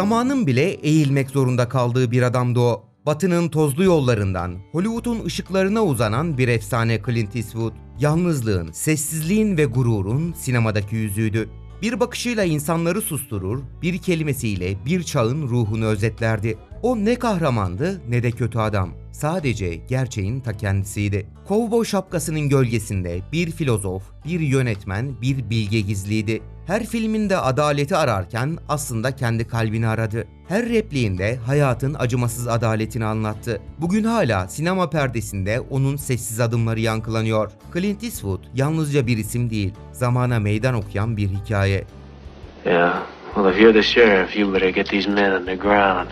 Zamanın bile eğilmek zorunda kaldığı bir adamdı o. Batı'nın tozlu yollarından Hollywood'un ışıklarına uzanan bir efsane Clint Eastwood. Yalnızlığın, sessizliğin ve gururun sinemadaki yüzüydü. Bir bakışıyla insanları susturur, bir kelimesiyle bir çağın ruhunu özetlerdi. O ne kahramandı ne de kötü adam. Sadece gerçeğin ta kendisiydi. Kovboy şapkasının gölgesinde bir filozof, bir yönetmen, bir bilge gizliydi. Her filminde adaleti ararken aslında kendi kalbini aradı. Her repliğinde hayatın acımasız adaletini anlattı. Bugün hala sinema perdesinde onun sessiz adımları yankılanıyor. Clint Eastwood yalnızca bir isim değil, zamana meydan okuyan bir hikaye. Yeah. Well, if you're the sheriff, you better get these men on the ground.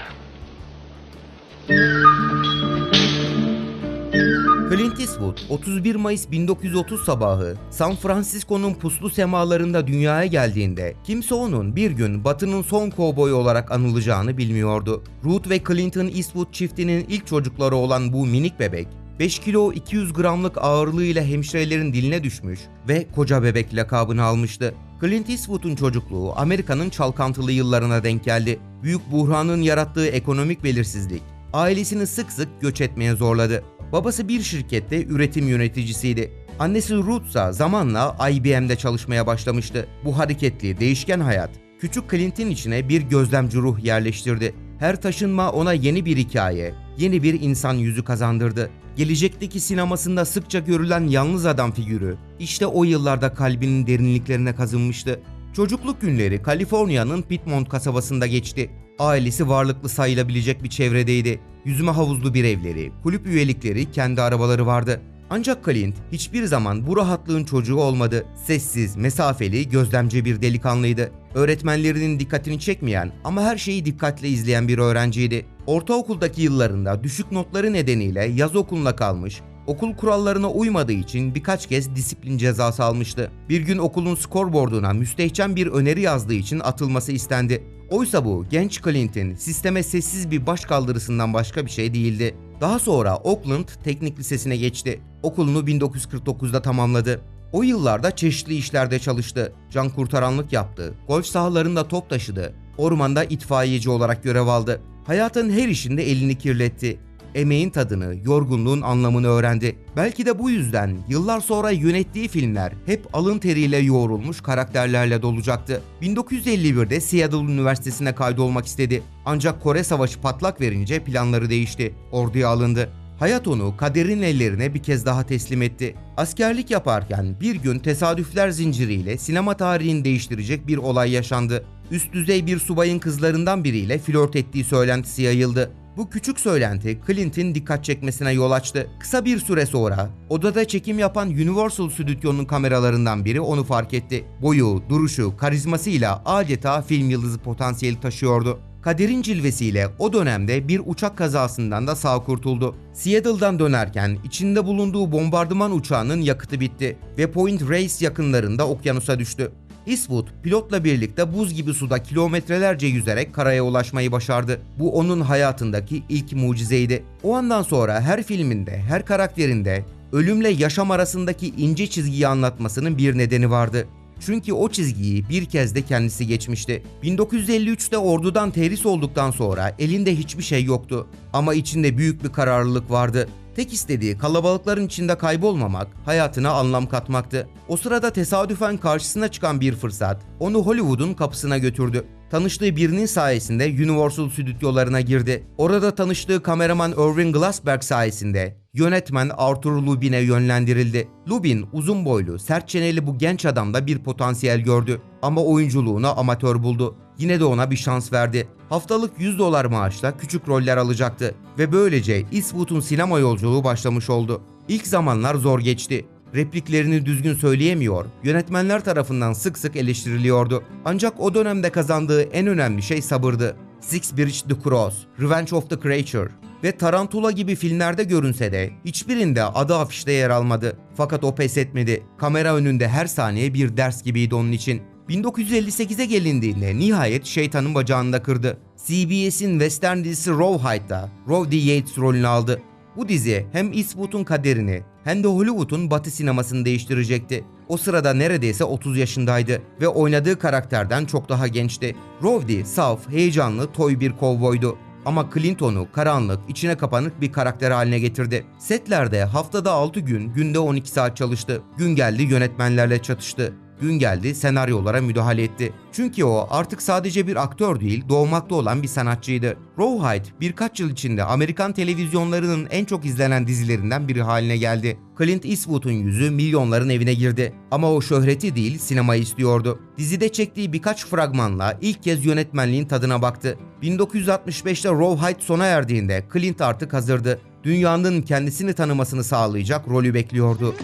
Clint Eastwood 31 Mayıs 1930 sabahı San Francisco'nun puslu semalarında dünyaya geldiğinde kimse onun bir gün Batı'nın son kovboyu olarak anılacağını bilmiyordu. Ruth ve Clinton Eastwood çiftinin ilk çocukları olan bu minik bebek 5 kilo 200 gramlık ağırlığıyla hemşirelerin diline düşmüş ve koca bebek lakabını almıştı. Clint Eastwood'un çocukluğu Amerika'nın çalkantılı yıllarına denk geldi. Büyük buhranın yarattığı ekonomik belirsizlik ailesini sık sık göç etmeye zorladı. Babası bir şirkette üretim yöneticisiydi. Annesi Ruth ise zamanla IBM'de çalışmaya başlamıştı. Bu hareketli, değişken hayat küçük Clint'in içine bir gözlemci ruh yerleştirdi. Her taşınma ona yeni bir hikaye, yeni bir insan yüzü kazandırdı. Gelecekteki sinemasında sıkça görülen yalnız adam figürü işte o yıllarda kalbinin derinliklerine kazınmıştı. Çocukluk günleri Kaliforniya'nın Piedmont kasabasında geçti. Ailesi varlıklı sayılabilecek bir çevredeydi. Yüzme havuzlu bir evleri, kulüp üyelikleri, kendi arabaları vardı. Ancak Clint hiçbir zaman bu rahatlığın çocuğu olmadı. Sessiz, mesafeli, gözlemci bir delikanlıydı. Öğretmenlerinin dikkatini çekmeyen ama her şeyi dikkatle izleyen bir öğrenciydi. Ortaokuldaki yıllarında düşük notları nedeniyle yaz okuluna kalmış, okul kurallarına uymadığı için birkaç kez disiplin cezası almıştı. Bir gün okulun skorboarduna müstehcen bir öneri yazdığı için atılması istendi. Oysa bu genç Clint'in sisteme sessiz bir başkaldırısından başka bir şey değildi. Daha sonra Oakland Teknik Lisesi'ne geçti. Okulunu 1949'da tamamladı. O yıllarda çeşitli işlerde çalıştı. Can kurtaranlık yaptı. Golf sahalarında top taşıdı. Ormanda itfaiyeci olarak görev aldı. Hayatın her işinde elini kirletti emeğin tadını, yorgunluğun anlamını öğrendi. Belki de bu yüzden yıllar sonra yönettiği filmler hep alın teriyle yoğrulmuş karakterlerle dolacaktı. 1951'de Seattle Üniversitesi'ne kaydolmak istedi. Ancak Kore Savaşı patlak verince planları değişti. Orduya alındı. Hayat onu kaderin ellerine bir kez daha teslim etti. Askerlik yaparken bir gün tesadüfler zinciriyle sinema tarihini değiştirecek bir olay yaşandı. Üst düzey bir subayın kızlarından biriyle flört ettiği söylentisi yayıldı. Bu küçük söylenti Clint'in dikkat çekmesine yol açtı. Kısa bir süre sonra odada çekim yapan Universal Stüdyo'nun kameralarından biri onu fark etti. Boyu, duruşu, karizmasıyla adeta film yıldızı potansiyeli taşıyordu. Kaderin cilvesiyle o dönemde bir uçak kazasından da sağ kurtuldu. Seattle'dan dönerken içinde bulunduğu bombardıman uçağının yakıtı bitti ve Point Reyes yakınlarında okyanusa düştü. Eastwood pilotla birlikte buz gibi suda kilometrelerce yüzerek karaya ulaşmayı başardı. Bu onun hayatındaki ilk mucizeydi. O andan sonra her filminde, her karakterinde ölümle yaşam arasındaki ince çizgiyi anlatmasının bir nedeni vardı. Çünkü o çizgiyi bir kez de kendisi geçmişti. 1953'te ordudan terhis olduktan sonra elinde hiçbir şey yoktu. Ama içinde büyük bir kararlılık vardı. Tek istediği kalabalıkların içinde kaybolmamak, hayatına anlam katmaktı. O sırada tesadüfen karşısına çıkan bir fırsat onu Hollywood'un kapısına götürdü. Tanıştığı birinin sayesinde Universal stüdyolarına girdi. Orada tanıştığı kameraman Irving Glassberg sayesinde yönetmen Arthur Lubin'e yönlendirildi. Lubin uzun boylu, sert çeneli bu genç adamda bir potansiyel gördü ama oyunculuğunu amatör buldu. Yine de ona bir şans verdi. Haftalık 100 dolar maaşla küçük roller alacaktı ve böylece Eastwood'un sinema yolculuğu başlamış oldu. İlk zamanlar zor geçti. Repliklerini düzgün söyleyemiyor, yönetmenler tarafından sık sık eleştiriliyordu. Ancak o dönemde kazandığı en önemli şey sabırdı. Six Bridge the Cross, Revenge of the Creature ve Tarantula gibi filmlerde görünse de hiçbirinde adı afişte yer almadı. Fakat o pes etmedi. Kamera önünde her saniye bir ders gibiydi onun için. 1958'e gelindiğinde nihayet şeytanın bacağını da kırdı. CBS'in western dizisi Rawhide'da Row D. Yates rolünü aldı. Bu dizi hem Eastwood'un kaderini hem de Hollywood'un batı sinemasını değiştirecekti. O sırada neredeyse 30 yaşındaydı ve oynadığı karakterden çok daha gençti. Rowdy saf, heyecanlı, toy bir kovboydu. Ama Clinton'u karanlık, içine kapanık bir karakter haline getirdi. Setlerde haftada 6 gün, günde 12 saat çalıştı. Gün geldi yönetmenlerle çatıştı. Gün geldi senaryolara müdahale etti. Çünkü o artık sadece bir aktör değil, doğmakta olan bir sanatçıydı. Rawhide birkaç yıl içinde Amerikan televizyonlarının en çok izlenen dizilerinden biri haline geldi. Clint Eastwood'un yüzü milyonların evine girdi. Ama o şöhreti değil, sinemayı istiyordu. Dizide çektiği birkaç fragmanla ilk kez yönetmenliğin tadına baktı. 1965'te Rawhide sona erdiğinde Clint artık hazırdı. Dünyanın kendisini tanımasını sağlayacak rolü bekliyordu.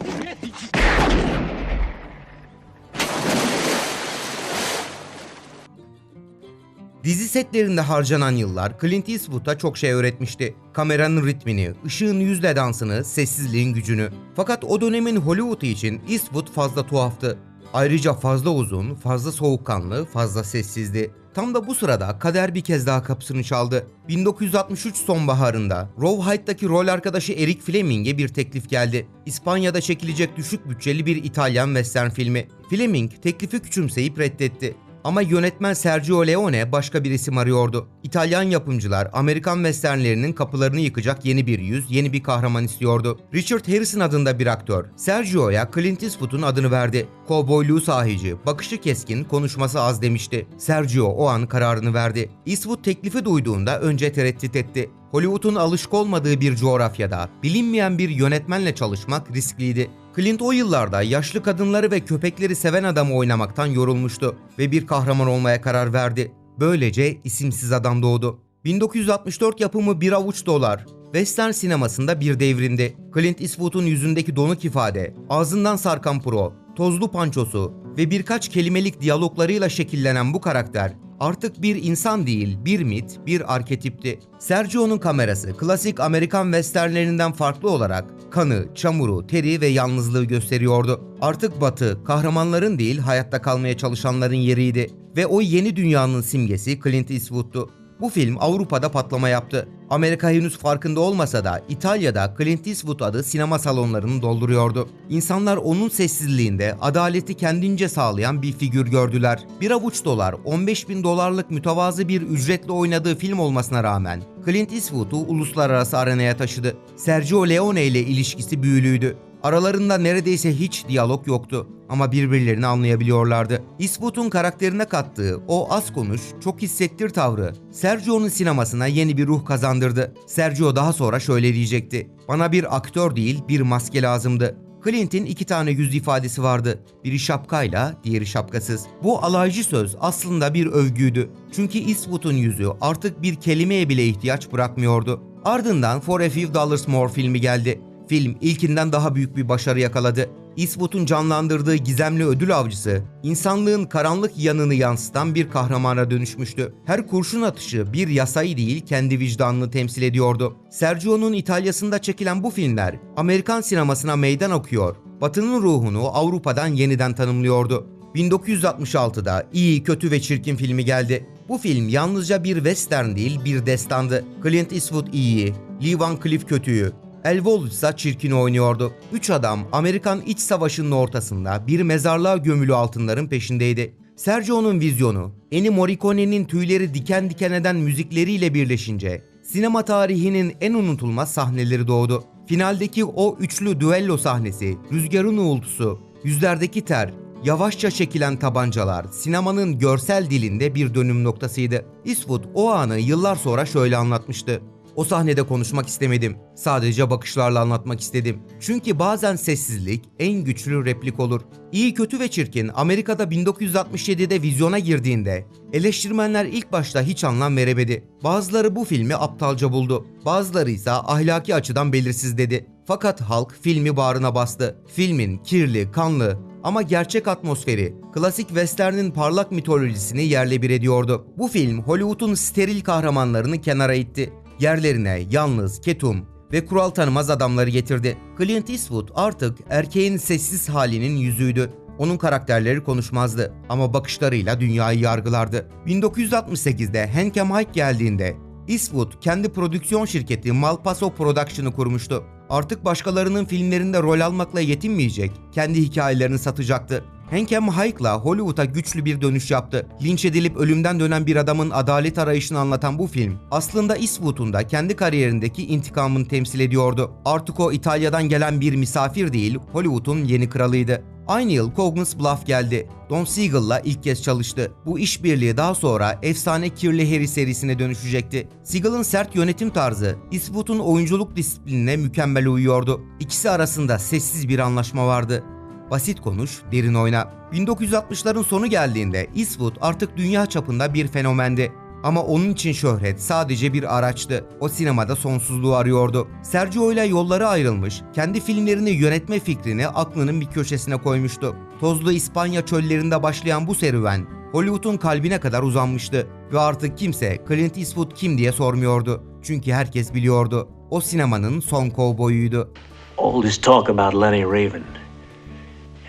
Dizi setlerinde harcanan yıllar Clint Eastwood'a çok şey öğretmişti. Kameranın ritmini, ışığın yüzle dansını, sessizliğin gücünü. Fakat o dönemin Hollywood için Eastwood fazla tuhaftı. Ayrıca fazla uzun, fazla soğukkanlı, fazla sessizdi. Tam da bu sırada kader bir kez daha kapısını çaldı. 1963 sonbaharında Rawhide'daki rol arkadaşı Eric Fleming'e bir teklif geldi. İspanya'da çekilecek düşük bütçeli bir İtalyan western filmi. Fleming teklifi küçümseyip reddetti. Ama yönetmen Sergio Leone başka bir isim arıyordu. İtalyan yapımcılar Amerikan westernlerinin kapılarını yıkacak yeni bir yüz, yeni bir kahraman istiyordu. Richard Harrison adında bir aktör Sergio'ya Clint Eastwood'un adını verdi. Kovboyluğu sahici, bakışı keskin, konuşması az demişti. Sergio o an kararını verdi. Eastwood teklifi duyduğunda önce tereddüt etti. Hollywood'un alışık olmadığı bir coğrafyada bilinmeyen bir yönetmenle çalışmak riskliydi. Clint o yıllarda yaşlı kadınları ve köpekleri seven adamı oynamaktan yorulmuştu ve bir kahraman olmaya karar verdi. Böylece isimsiz adam doğdu. 1964 yapımı Bir Avuç Dolar, Western sinemasında bir devrimdi. Clint Eastwood'un yüzündeki donuk ifade, ağzından sarkan pro, tozlu pançosu ve birkaç kelimelik diyaloglarıyla şekillenen bu karakter artık bir insan değil, bir mit, bir arketipti. Sergio'nun kamerası klasik Amerikan westernlerinden farklı olarak kanı, çamuru, teri ve yalnızlığı gösteriyordu. Artık Batı, kahramanların değil hayatta kalmaya çalışanların yeriydi ve o yeni dünyanın simgesi Clint Eastwood'tu. Bu film Avrupa'da patlama yaptı. Amerika henüz farkında olmasa da İtalya'da Clint Eastwood adı sinema salonlarını dolduruyordu. İnsanlar onun sessizliğinde adaleti kendince sağlayan bir figür gördüler. Bir avuç dolar 15 bin dolarlık mütevazı bir ücretle oynadığı film olmasına rağmen Clint Eastwood'u uluslararası arenaya taşıdı. Sergio Leone ile ilişkisi büyülüydü. Aralarında neredeyse hiç diyalog yoktu ama birbirlerini anlayabiliyorlardı. Eastwood'un karakterine kattığı o az konuş, çok hissettir tavrı Sergio'nun sinemasına yeni bir ruh kazandırdı. Sergio daha sonra şöyle diyecekti. Bana bir aktör değil bir maske lazımdı. Clint'in iki tane yüz ifadesi vardı. Biri şapkayla, diğeri şapkasız. Bu alaycı söz aslında bir övgüydü. Çünkü Eastwood'un yüzü artık bir kelimeye bile ihtiyaç bırakmıyordu. Ardından For a Few Dollars More filmi geldi. Film ilkinden daha büyük bir başarı yakaladı. Eastwood'un canlandırdığı gizemli ödül avcısı, insanlığın karanlık yanını yansıtan bir kahramana dönüşmüştü. Her kurşun atışı bir yasayı değil kendi vicdanını temsil ediyordu. Sergio'nun İtalya'sında çekilen bu filmler Amerikan sinemasına meydan okuyor. Batı'nın ruhunu Avrupa'dan yeniden tanımlıyordu. 1966'da iyi, kötü ve çirkin filmi geldi. Bu film yalnızca bir western değil bir destandı. Clint Eastwood iyiyi, Lee Van Cleef kötüyü, El Wall ise çirkin oynuyordu. Üç adam Amerikan İç Savaşı'nın ortasında bir mezarlığa gömülü altınların peşindeydi. Sergio'nun vizyonu, Ennio Morricone'nin tüyleri diken diken eden müzikleriyle birleşince sinema tarihinin en unutulmaz sahneleri doğdu. Finaldeki o üçlü düello sahnesi, rüzgarın uğultusu, yüzlerdeki ter, yavaşça çekilen tabancalar sinemanın görsel dilinde bir dönüm noktasıydı. Eastwood o anı yıllar sonra şöyle anlatmıştı. O sahnede konuşmak istemedim. Sadece bakışlarla anlatmak istedim. Çünkü bazen sessizlik en güçlü replik olur. İyi, kötü ve çirkin Amerika'da 1967'de vizyona girdiğinde eleştirmenler ilk başta hiç anlam veremedi. Bazıları bu filmi aptalca buldu. Bazıları ise ahlaki açıdan belirsiz dedi. Fakat halk filmi bağrına bastı. Filmin kirli, kanlı ama gerçek atmosferi, klasik westernin parlak mitolojisini yerle bir ediyordu. Bu film Hollywood'un steril kahramanlarını kenara itti yerlerine yalnız, ketum ve kural tanımaz adamları getirdi. Clint Eastwood artık erkeğin sessiz halinin yüzüydü. Onun karakterleri konuşmazdı ama bakışlarıyla dünyayı yargılardı. 1968'de Hank Mike geldiğinde Eastwood kendi prodüksiyon şirketi Malpaso Production'ı kurmuştu. Artık başkalarının filmlerinde rol almakla yetinmeyecek, kendi hikayelerini satacaktı. Hank M. Hyke'la Hollywood'a güçlü bir dönüş yaptı. Linç edilip ölümden dönen bir adamın adalet arayışını anlatan bu film, aslında Eastwood'un da kendi kariyerindeki intikamını temsil ediyordu. Artık o İtalya'dan gelen bir misafir değil, Hollywood'un yeni kralıydı. Aynı yıl Cognos Bluff geldi. Don Siegel'la ilk kez çalıştı. Bu işbirliği daha sonra efsane Kirli Harry serisine dönüşecekti. Siegel'ın sert yönetim tarzı Eastwood'un oyunculuk disiplinine mükemmel uyuyordu. İkisi arasında sessiz bir anlaşma vardı. Basit konuş, derin oyna. 1960'ların sonu geldiğinde Eastwood artık dünya çapında bir fenomendi. Ama onun için şöhret sadece bir araçtı. O sinemada sonsuzluğu arıyordu. Sergio ile yolları ayrılmış, kendi filmlerini yönetme fikrini aklının bir köşesine koymuştu. Tozlu İspanya çöllerinde başlayan bu serüven, Hollywood'un kalbine kadar uzanmıştı. Ve artık kimse Clint Eastwood kim diye sormuyordu. Çünkü herkes biliyordu. O sinemanın son kovboyuydu. All this talk about Lenny Raven.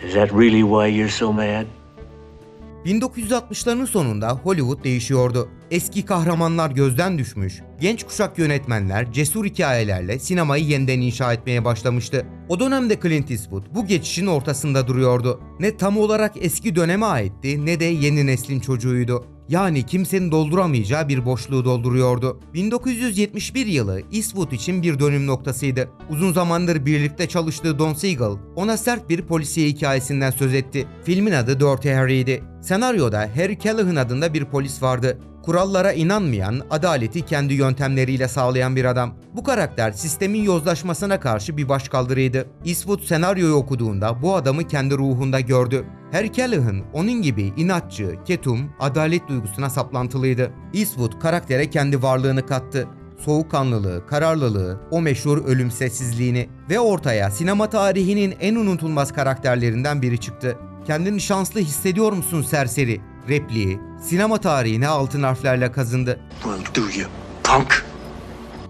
Is that really why you're so mad? 1960'ların sonunda Hollywood değişiyordu. Eski kahramanlar gözden düşmüş, genç kuşak yönetmenler cesur hikayelerle sinemayı yeniden inşa etmeye başlamıştı. O dönemde Clint Eastwood bu geçişin ortasında duruyordu. Ne tam olarak eski döneme aitti ne de yeni neslin çocuğuydu. Yani kimsenin dolduramayacağı bir boşluğu dolduruyordu. 1971 yılı Eastwood için bir dönüm noktasıydı. Uzun zamandır birlikte çalıştığı Don Siegel ona sert bir polisiye hikayesinden söz etti. Filmin adı Dirty Harry'di. Senaryoda Harry Callahan adında bir polis vardı. Kurallara inanmayan, adaleti kendi yöntemleriyle sağlayan bir adam. Bu karakter sistemin yozlaşmasına karşı bir başkaldırıydı. Eastwood senaryoyu okuduğunda bu adamı kendi ruhunda gördü. Callahan onun gibi inatçı, ketum, adalet duygusuna saplantılıydı. Eastwood karaktere kendi varlığını kattı. Soğukkanlılığı, kararlılığı, o meşhur ölüm sessizliğini ve ortaya sinema tarihinin en unutulmaz karakterlerinden biri çıktı. Kendini şanslı hissediyor musun serseri? Repliği sinema tarihine altın harflerle kazındı. Punk.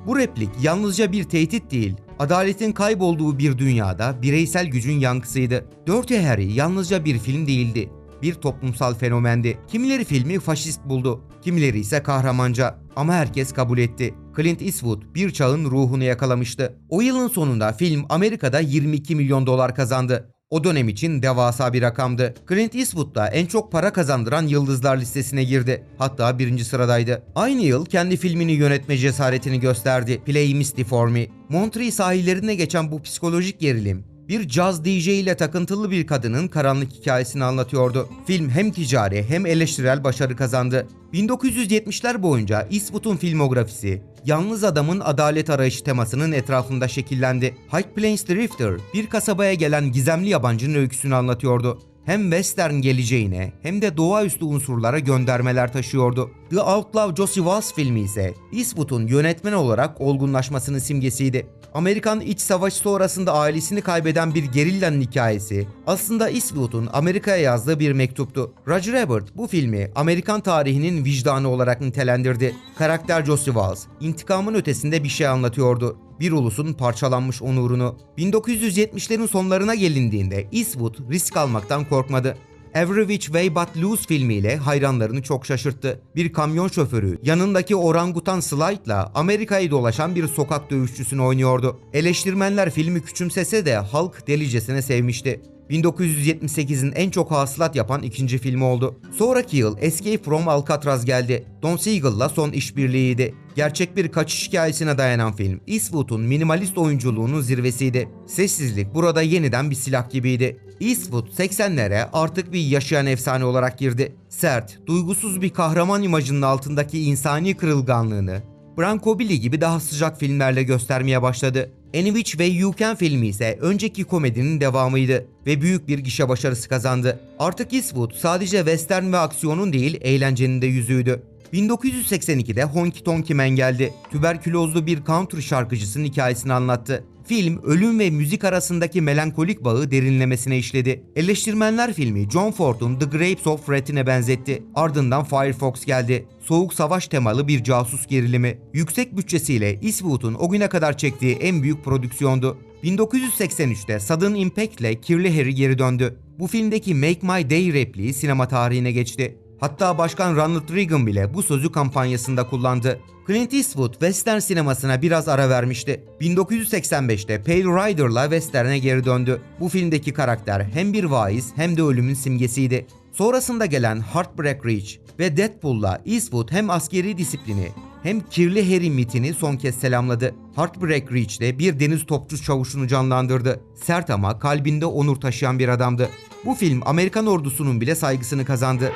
Bu replik yalnızca bir tehdit değil, adaletin kaybolduğu bir dünyada bireysel gücün yankısıydı. Dirty Harry yalnızca bir film değildi, bir toplumsal fenomendi. Kimileri filmi faşist buldu, kimileri ise kahramanca ama herkes kabul etti. Clint Eastwood bir çağın ruhunu yakalamıştı. O yılın sonunda film Amerika'da 22 milyon dolar kazandı. O dönem için devasa bir rakamdı. Clint Eastwood da en çok para kazandıran yıldızlar listesine girdi. Hatta birinci sıradaydı. Aynı yıl kendi filmini yönetme cesaretini gösterdi. Play Misty for Me. Monterey sahillerinde geçen bu psikolojik gerilim bir caz DJ ile takıntılı bir kadının karanlık hikayesini anlatıyordu. Film hem ticari hem eleştirel başarı kazandı. 1970'ler boyunca Eastwood'un filmografisi yalnız adamın adalet arayışı temasının etrafında şekillendi. High Plains Drifter bir kasabaya gelen gizemli yabancının öyküsünü anlatıyordu. Hem western geleceğine hem de doğaüstü unsurlara göndermeler taşıyordu. The Outlaw Josie Walsh filmi ise Eastwood'un yönetmen olarak olgunlaşmasının simgesiydi. Amerikan İç Savaşı sonrasında ailesini kaybeden bir gerillanın hikayesi aslında Eastwood'un Amerika'ya yazdığı bir mektuptu. Roger Ebert bu filmi Amerikan tarihinin vicdanı olarak nitelendirdi. Karakter Josie Walsh intikamın ötesinde bir şey anlatıyordu. Bir ulusun parçalanmış onurunu. 1970'lerin sonlarına gelindiğinde Eastwood risk almaktan korkmadı. Every Which Way But Loose filmiyle hayranlarını çok şaşırttı. Bir kamyon şoförü yanındaki orangutan Slide'la Amerika'yı dolaşan bir sokak dövüşçüsünü oynuyordu. Eleştirmenler filmi küçümsese de halk delicesine sevmişti. 1978'in en çok hasılat yapan ikinci filmi oldu. Sonraki yıl Escape from Alcatraz geldi. Don Siegel'la son işbirliğiydi. Gerçek bir kaçış hikayesine dayanan film, Eastwood'un minimalist oyunculuğunun zirvesiydi. Sessizlik burada yeniden bir silah gibiydi. Eastwood 80'lere artık bir yaşayan efsane olarak girdi. Sert, duygusuz bir kahraman imajının altındaki insani kırılganlığını, Branko Billy gibi daha sıcak filmlerle göstermeye başladı. Any Which Way You Can filmi ise önceki komedinin devamıydı ve büyük bir gişe başarısı kazandı. Artık Eastwood sadece western ve aksiyonun değil eğlencenin de yüzüğüydü. 1982'de Honky Tonky Man geldi. Tüberkülozlu bir country şarkıcısının hikayesini anlattı. Film ölüm ve müzik arasındaki melankolik bağı derinlemesine işledi. Eleştirmenler filmi John Ford'un The Grapes of Wrath'ine benzetti. Ardından Firefox geldi. Soğuk savaş temalı bir casus gerilimi. Yüksek bütçesiyle Eastwood'un o güne kadar çektiği en büyük prodüksiyondu. 1983'te Sudden Impact ile Kirli Harry geri döndü. Bu filmdeki Make My Day repliği sinema tarihine geçti. Hatta Başkan Ronald Reagan bile bu sözü kampanyasında kullandı. Clint Eastwood western sinemasına biraz ara vermişti. 1985'te Pale Rider'la western'e geri döndü. Bu filmdeki karakter hem bir vaiz hem de ölümün simgesiydi. Sonrasında gelen Heartbreak Ridge ve Deadpool'la Eastwood hem askeri disiplini hem kirli Harry mitini son kez selamladı. Heartbreak Ridge'de bir deniz topçu çavuşunu canlandırdı. Sert ama kalbinde onur taşıyan bir adamdı. Bu film Amerikan ordusunun bile saygısını kazandı.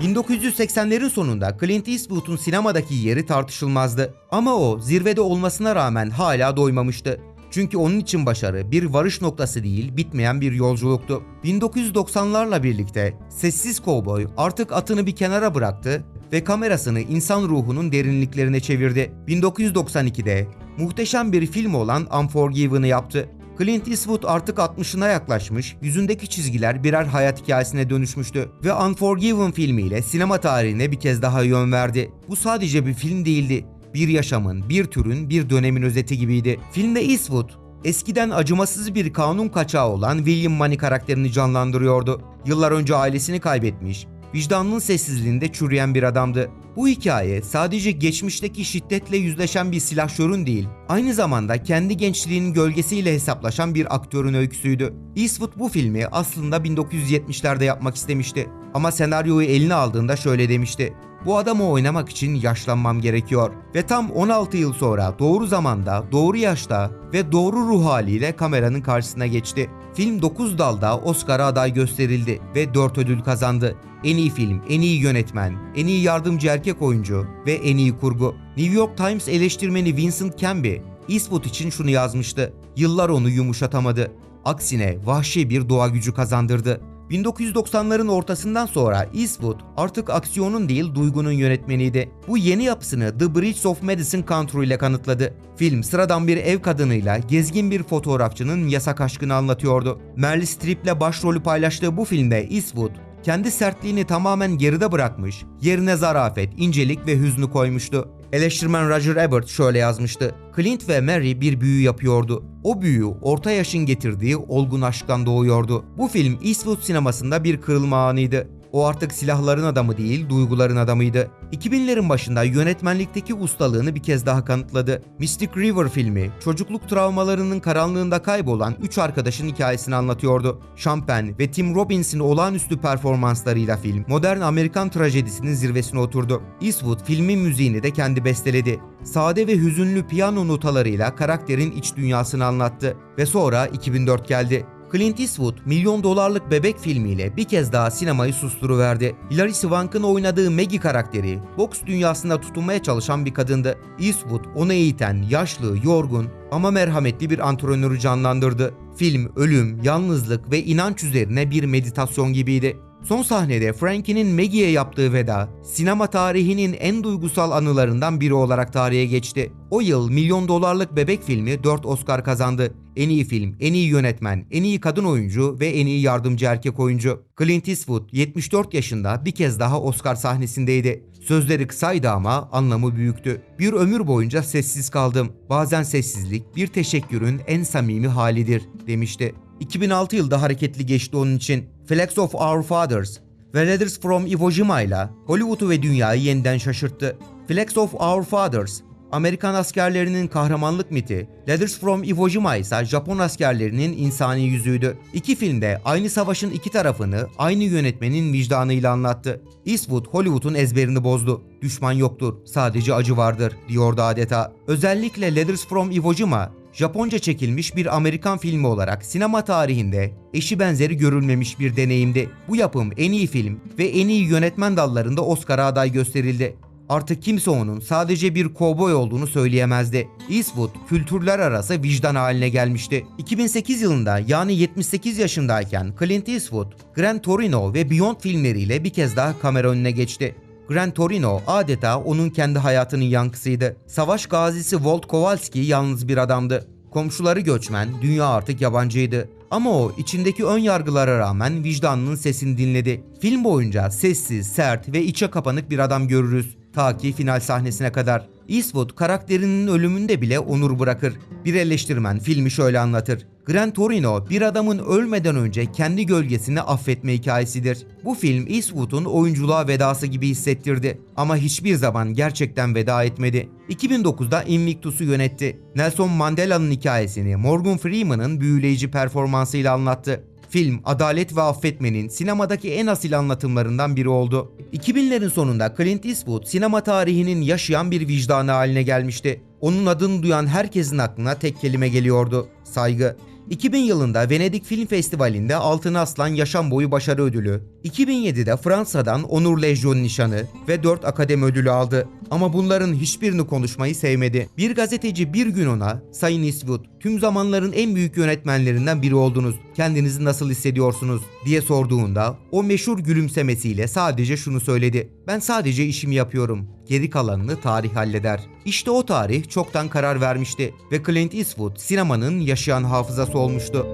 ...1980'lerin sonunda Clint Eastwood'un sinemadaki yeri tartışılmazdı. Ama o zirvede olmasına rağmen hala doymamıştı. Çünkü onun için başarı bir varış noktası değil, bitmeyen bir yolculuktu. 1990'larla birlikte sessiz kovboy artık atını bir kenara bıraktı ve kamerasını insan ruhunun derinliklerine çevirdi. 1992'de muhteşem bir film olan Unforgiven'ı yaptı. Clint Eastwood artık 60'ına yaklaşmış, yüzündeki çizgiler birer hayat hikayesine dönüşmüştü ve Unforgiven filmiyle sinema tarihine bir kez daha yön verdi. Bu sadece bir film değildi, bir yaşamın, bir türün, bir dönemin özeti gibiydi. Filmde Eastwood, eskiden acımasız bir kanun kaçağı olan William Money karakterini canlandırıyordu. Yıllar önce ailesini kaybetmiş, vicdanının sessizliğinde çürüyen bir adamdı. Bu hikaye sadece geçmişteki şiddetle yüzleşen bir silahşörün değil, aynı zamanda kendi gençliğinin gölgesiyle hesaplaşan bir aktörün öyküsüydü. Eastwood bu filmi aslında 1970'lerde yapmak istemişti. Ama senaryoyu eline aldığında şöyle demişti. Bu adamı oynamak için yaşlanmam gerekiyor. Ve tam 16 yıl sonra doğru zamanda, doğru yaşta ve doğru ruh haliyle kameranın karşısına geçti. Film 9 dalda Oscar'a aday gösterildi ve 4 ödül kazandı. En iyi film, en iyi yönetmen, en iyi yardımcı erkek oyuncu ve en iyi kurgu. New York Times eleştirmeni Vincent Canby, Eastwood için şunu yazmıştı. Yıllar onu yumuşatamadı. Aksine vahşi bir doğa gücü kazandırdı. 1990'ların ortasından sonra Eastwood artık aksiyonun değil duygunun yönetmeniydi. Bu yeni yapısını The Bridge of Madison County ile kanıtladı. Film sıradan bir ev kadınıyla gezgin bir fotoğrafçının yasak aşkını anlatıyordu. Meryl Streep'le başrolü paylaştığı bu filmde Eastwood kendi sertliğini tamamen geride bırakmış, yerine zarafet, incelik ve hüznü koymuştu. Eleştirmen Roger Ebert şöyle yazmıştı. Clint ve Mary bir büyü yapıyordu. O büyü orta yaşın getirdiği olgun aşktan doğuyordu. Bu film Eastwood sinemasında bir kırılma anıydı. O artık silahların adamı değil, duyguların adamıydı. 2000'lerin başında yönetmenlikteki ustalığını bir kez daha kanıtladı. Mystic River filmi, çocukluk travmalarının karanlığında kaybolan 3 arkadaşın hikayesini anlatıyordu. Penn ve Tim Robbins'in olağanüstü performanslarıyla film, modern Amerikan trajedisinin zirvesine oturdu. Eastwood filmin müziğini de kendi besteledi. Sade ve hüzünlü piyano notalarıyla karakterin iç dünyasını anlattı. Ve sonra 2004 geldi. Clint Eastwood milyon dolarlık bebek filmiyle bir kez daha sinemayı susturuverdi. Hilary Swank'ın oynadığı Maggie karakteri boks dünyasında tutunmaya çalışan bir kadındı. Eastwood onu eğiten, yaşlı, yorgun ama merhametli bir antrenörü canlandırdı. Film ölüm, yalnızlık ve inanç üzerine bir meditasyon gibiydi. Son sahnede Frankie'nin Maggie'ye yaptığı veda, sinema tarihinin en duygusal anılarından biri olarak tarihe geçti. O yıl milyon dolarlık bebek filmi 4 Oscar kazandı. En iyi film, en iyi yönetmen, en iyi kadın oyuncu ve en iyi yardımcı erkek oyuncu. Clint Eastwood 74 yaşında bir kez daha Oscar sahnesindeydi. Sözleri kısaydı ama anlamı büyüktü. Bir ömür boyunca sessiz kaldım. Bazen sessizlik bir teşekkürün en samimi halidir demişti. 2006 yılda hareketli geçti onun için. Flags of Our Fathers ve Letters from Iwo Jima ile Hollywood'u ve dünyayı yeniden şaşırttı. Flags of Our Fathers, Amerikan askerlerinin kahramanlık miti, Letters from Iwo Jima ise Japon askerlerinin insani yüzüydü. İki filmde aynı savaşın iki tarafını aynı yönetmenin vicdanıyla anlattı. Eastwood Hollywood'un ezberini bozdu. Düşman yoktur, sadece acı vardır diyordu adeta. Özellikle Letters from Iwo Jima Japonca çekilmiş bir Amerikan filmi olarak sinema tarihinde eşi benzeri görülmemiş bir deneyimdi. Bu yapım en iyi film ve en iyi yönetmen dallarında Oscar'a aday gösterildi. Artık kimse onun sadece bir kovboy olduğunu söyleyemezdi. Eastwood kültürler arası vicdan haline gelmişti. 2008 yılında yani 78 yaşındayken Clint Eastwood, Gran Torino ve Beyond filmleriyle bir kez daha kamera önüne geçti. Gran Torino adeta onun kendi hayatının yankısıydı. Savaş gazisi Walt Kowalski yalnız bir adamdı. Komşuları göçmen, dünya artık yabancıydı. Ama o içindeki ön yargılara rağmen vicdanının sesini dinledi. Film boyunca sessiz, sert ve içe kapanık bir adam görürüz. Ta ki final sahnesine kadar. Eastwood karakterinin ölümünde bile onur bırakır. Bir eleştirmen filmi şöyle anlatır. Gran Torino bir adamın ölmeden önce kendi gölgesini affetme hikayesidir. Bu film Eastwood'un oyunculuğa vedası gibi hissettirdi ama hiçbir zaman gerçekten veda etmedi. 2009'da Invictus'u yönetti. Nelson Mandela'nın hikayesini Morgan Freeman'ın büyüleyici performansıyla anlattı. Film, adalet ve affetmenin sinemadaki en asil anlatımlarından biri oldu. 2000'lerin sonunda Clint Eastwood sinema tarihinin yaşayan bir vicdanı haline gelmişti. Onun adını duyan herkesin aklına tek kelime geliyordu. Saygı. 2000 yılında Venedik Film Festivali'nde Altın Aslan Yaşam Boyu Başarı Ödülü, 2007'de Fransa'dan Onur Lejyon Nişanı ve 4 Akademi Ödülü aldı. Ama bunların hiçbirini konuşmayı sevmedi. Bir gazeteci bir gün ona, Sayın Eastwood, tüm zamanların en büyük yönetmenlerinden biri oldunuz. Kendinizi nasıl hissediyorsunuz? diye sorduğunda o meşhur gülümsemesiyle sadece şunu söyledi. Ben sadece işimi yapıyorum. Geri kalanını tarih halleder. İşte o tarih çoktan karar vermişti ve Clint Eastwood sinemanın yaşayan hafızası olmuştu.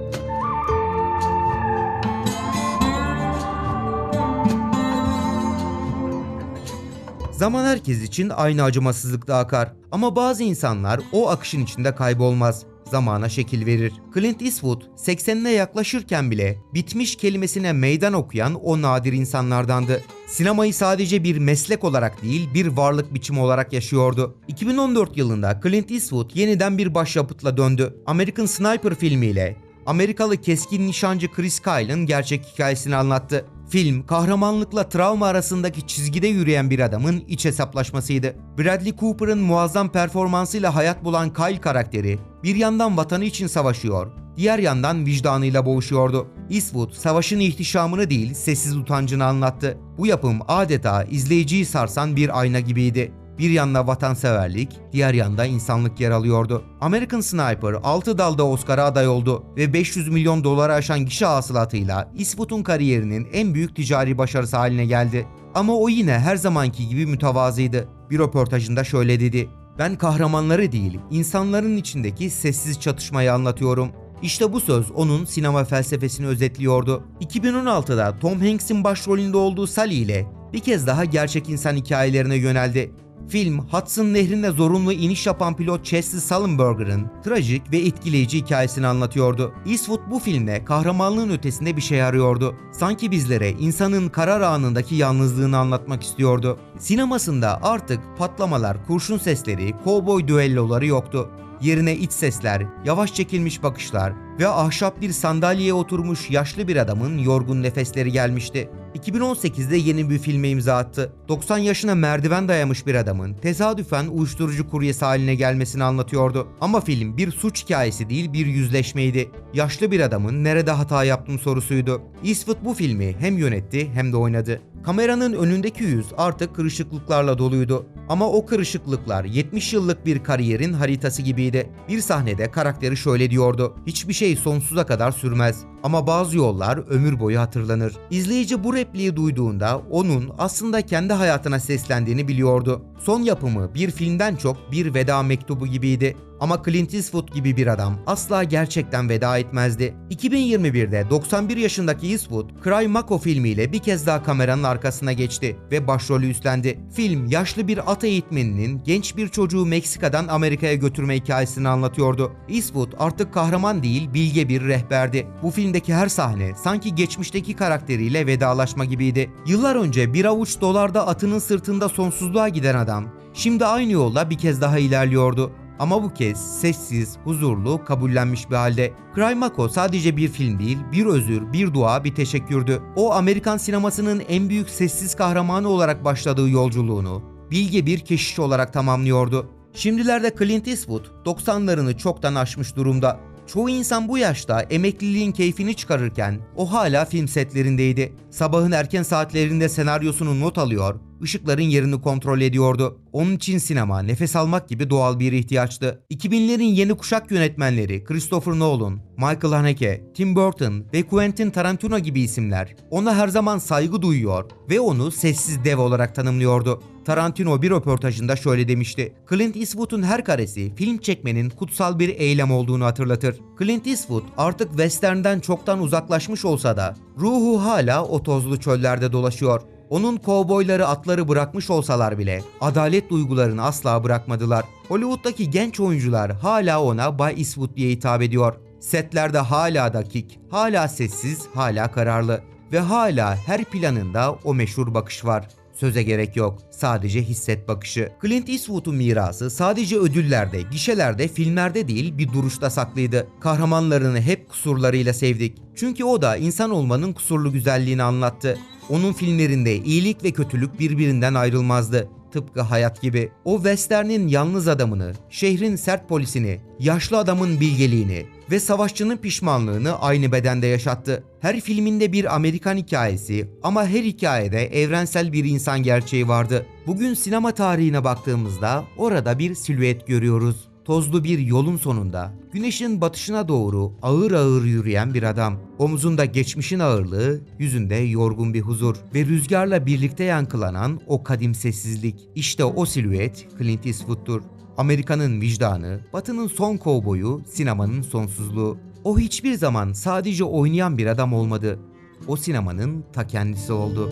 Zaman herkes için aynı acımasızlıkta akar ama bazı insanlar o akışın içinde kaybolmaz. Zamana şekil verir. Clint Eastwood 80'ine yaklaşırken bile bitmiş kelimesine meydan okuyan o nadir insanlardandı. Sinemayı sadece bir meslek olarak değil bir varlık biçimi olarak yaşıyordu. 2014 yılında Clint Eastwood yeniden bir başyapıtla döndü. American Sniper filmiyle Amerikalı keskin nişancı Chris Kyle'ın gerçek hikayesini anlattı. Film, kahramanlıkla travma arasındaki çizgide yürüyen bir adamın iç hesaplaşmasıydı. Bradley Cooper'ın muazzam performansıyla hayat bulan Kyle karakteri, bir yandan vatanı için savaşıyor, diğer yandan vicdanıyla boğuşuyordu. Eastwood, savaşın ihtişamını değil, sessiz utancını anlattı. Bu yapım adeta izleyiciyi sarsan bir ayna gibiydi. Bir yanda vatanseverlik, diğer yanda insanlık yer alıyordu. American Sniper 6 dalda Oscar'a aday oldu ve 500 milyon doları aşan gişe hasılatıyla Eastwood'un kariyerinin en büyük ticari başarısı haline geldi. Ama o yine her zamanki gibi mütevazıydı. Bir röportajında şöyle dedi. Ben kahramanları değil, insanların içindeki sessiz çatışmayı anlatıyorum. İşte bu söz onun sinema felsefesini özetliyordu. 2016'da Tom Hanks'in başrolünde olduğu Sally ile bir kez daha gerçek insan hikayelerine yöneldi. Film, Hudson Nehri'nde zorunlu iniş yapan pilot Chesley Sullenberger'ın trajik ve etkileyici hikayesini anlatıyordu. Eastwood bu filmde kahramanlığın ötesinde bir şey arıyordu. Sanki bizlere insanın karar anındaki yalnızlığını anlatmak istiyordu. Sinemasında artık patlamalar, kurşun sesleri, kovboy düelloları yoktu. Yerine iç sesler, yavaş çekilmiş bakışlar ve ahşap bir sandalyeye oturmuş yaşlı bir adamın yorgun nefesleri gelmişti. 2018'de yeni bir filme imza attı. 90 yaşına merdiven dayamış bir adamın tesadüfen uyuşturucu kuryesi haline gelmesini anlatıyordu. Ama film bir suç hikayesi değil bir yüzleşmeydi. Yaşlı bir adamın nerede hata yaptım sorusuydu. Eastwood bu filmi hem yönetti hem de oynadı. Kameranın önündeki yüz artık kırışıklıklarla doluydu. Ama o kırışıklıklar 70 yıllık bir kariyerin haritası gibiydi. Bir sahnede karakteri şöyle diyordu. Hiçbir şey sonsuza kadar sürmez. Ama bazı yollar ömür boyu hatırlanır. İzleyici bu repliği duyduğunda onun aslında kendi hayatına seslendiğini biliyordu. Son yapımı bir filmden çok bir veda mektubu gibiydi. Ama Clint Eastwood gibi bir adam asla gerçekten veda etmezdi. 2021'de 91 yaşındaki Eastwood, Cry Mako filmiyle bir kez daha kameranın arkasına geçti ve başrolü üstlendi. Film, yaşlı bir at eğitmeninin genç bir çocuğu Meksika'dan Amerika'ya götürme hikayesini anlatıyordu. Eastwood artık kahraman değil, bilge bir rehberdi. Bu filmdeki her sahne sanki geçmişteki karakteriyle vedalaşma gibiydi. Yıllar önce bir avuç dolarda atının sırtında sonsuzluğa giden adam, şimdi aynı yolda bir kez daha ilerliyordu. Ama bu kez sessiz, huzurlu, kabullenmiş bir halde. Cry Mako sadece bir film değil, bir özür, bir dua, bir teşekkürdü. O Amerikan sinemasının en büyük sessiz kahramanı olarak başladığı yolculuğunu bilge bir keşiş olarak tamamlıyordu. Şimdilerde Clint Eastwood 90'larını çoktan aşmış durumda. Çoğu insan bu yaşta emekliliğin keyfini çıkarırken o hala film setlerindeydi. Sabahın erken saatlerinde senaryosunu not alıyor, ışıkların yerini kontrol ediyordu. Onun için sinema nefes almak gibi doğal bir ihtiyaçtı. 2000'lerin yeni kuşak yönetmenleri Christopher Nolan, Michael Haneke, Tim Burton ve Quentin Tarantino gibi isimler ona her zaman saygı duyuyor ve onu sessiz dev olarak tanımlıyordu. Tarantino bir röportajında şöyle demişti. Clint Eastwood'un her karesi film çekmenin kutsal bir eylem olduğunu hatırlatır. Clint Eastwood artık western'den çoktan uzaklaşmış olsa da ruhu hala o tozlu çöllerde dolaşıyor. Onun kovboyları atları bırakmış olsalar bile adalet duygularını asla bırakmadılar. Hollywood'daki genç oyuncular hala ona Bay Eastwood diye hitap ediyor. Setlerde hala dakik, hala sessiz, hala kararlı ve hala her planında o meşhur bakış var. Söze gerek yok. Sadece hisset bakışı. Clint Eastwood'un mirası sadece ödüllerde, gişelerde, filmlerde değil bir duruşta saklıydı. Kahramanlarını hep kusurlarıyla sevdik. Çünkü o da insan olmanın kusurlu güzelliğini anlattı. Onun filmlerinde iyilik ve kötülük birbirinden ayrılmazdı. Tıpkı hayat gibi. O westernin yalnız adamını, şehrin sert polisini, yaşlı adamın bilgeliğini ve savaşçının pişmanlığını aynı bedende yaşattı. Her filminde bir Amerikan hikayesi ama her hikayede evrensel bir insan gerçeği vardı. Bugün sinema tarihine baktığımızda orada bir silüet görüyoruz. Tozlu bir yolun sonunda güneşin batışına doğru ağır ağır yürüyen bir adam. Omzunda geçmişin ağırlığı, yüzünde yorgun bir huzur ve rüzgarla birlikte yankılanan o kadim sessizlik. İşte o silüet Clint Eastwood'tur. Amerika'nın vicdanı, Batı'nın son kovboyu, sinemanın sonsuzluğu. O hiçbir zaman sadece oynayan bir adam olmadı. O sinemanın ta kendisi oldu.